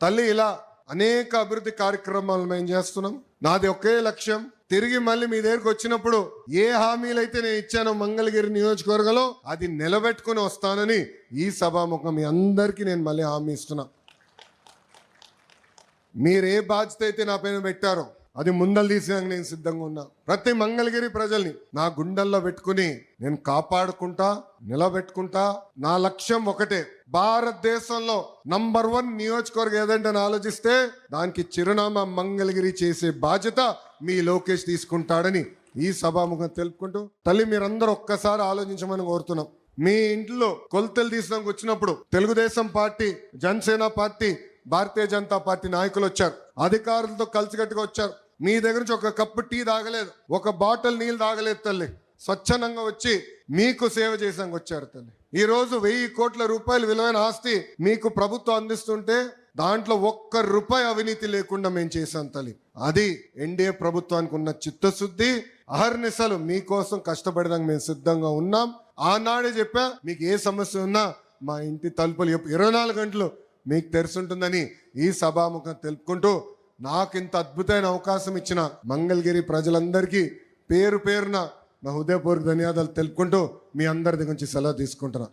తల్లి ఇలా అనేక అభివృద్ధి కార్యక్రమాలు మేము చేస్తున్నాం. నాది ఒకే లక్ష్యం. తిరిగి మళ్ళీ మీ దగ్గరికి వచ్చినప్పుడు ఏ హామీలు అయితే నేను ఇచ్చానో మంగళగిరి నియోజకవర్గంలో అది నిలబెట్టుకుని వస్తానని ఈ సభాముఖం మీ అందరికీ నేను మళ్ళీ హామీ ఇస్తున్నా. మీరు ఏ బాధ్యత అయితే నా పైన పెట్టారో అది ముందలు తీసేందుకు నేను సిద్ధంగా ఉన్నా. ప్రతి మంగళగిరి ప్రజల్ని నా గుండెల్లో పెట్టుకుని నేను కాపాడుకుంటా నిలబెట్టుకుంటా. నా లక్ష్యం ఒకటే భారతదేశంలో నంబర్ వన్ నియోజకవర్గం ఏదంటే అని ఆలోచిస్తే దానికి చిరునామా మంగళగిరి చేసే బాధ్యత మీ లోకేష్ తీసుకుంటాడని ఈ సభాముఖం తెలుపుకుంటూ తల్లి మీరందరూ ఒక్కసారి ఆలోచించమని కోరుతున్నాం. మీ ఇంట్లో కొలతలు తీసడానికి వచ్చినప్పుడు Telugu Desam party Janasena party Bharatiya Janata party నాయకులు వచ్చారు. అధికారులతో కలిసికట్టుగా వచ్చారు. మీ దగ్గర నుంచి ఒక కప్పు టీ తాగలేదు ఒక బాటిల్ నీళ్ళు తాగలేదు తల్లి. స్వచ్ఛందంగా వచ్చి మీకు సేవ చేసాక వచ్చారు తల్లి. ఈ రోజు వెయ్యి కోట్ల రూపాయలు విలువైన ఆస్తి మీకు ప్రభుత్వం అందిస్తుంటే దాంట్లో ఒక్క రూపాయి అవినీతి లేకుండా మేము చేశాం తల్లి. అది ఎన్డీఏ ప్రభుత్వానికి ఉన్న చిత్తశుద్ధి అహర్నిశలు మీకోసం కష్టపడడానికి మేము సిద్ధంగా ఉన్నాం. ఆనాడే చెప్పా మీకు ఏ సమస్య ఉన్నా మా ఇంటి తలుపులు ఇరవై నాలుగు గంటలు మీకు తెరుచుంటుందని ఈ సభాముఖం తెలుపుకుంటూ నాకు ఇంత అద్భుతమైన అవకాశం ఇచ్చిన మంగళగిరి ప్రజలందరికీ పేరు పేరున నా హృదయపూర్వక ధన్యవాదాలు తెలుపుకుంటూ మీ అందరి దగ్గర నుంచి సెలవు తీసుకుంటున్నా.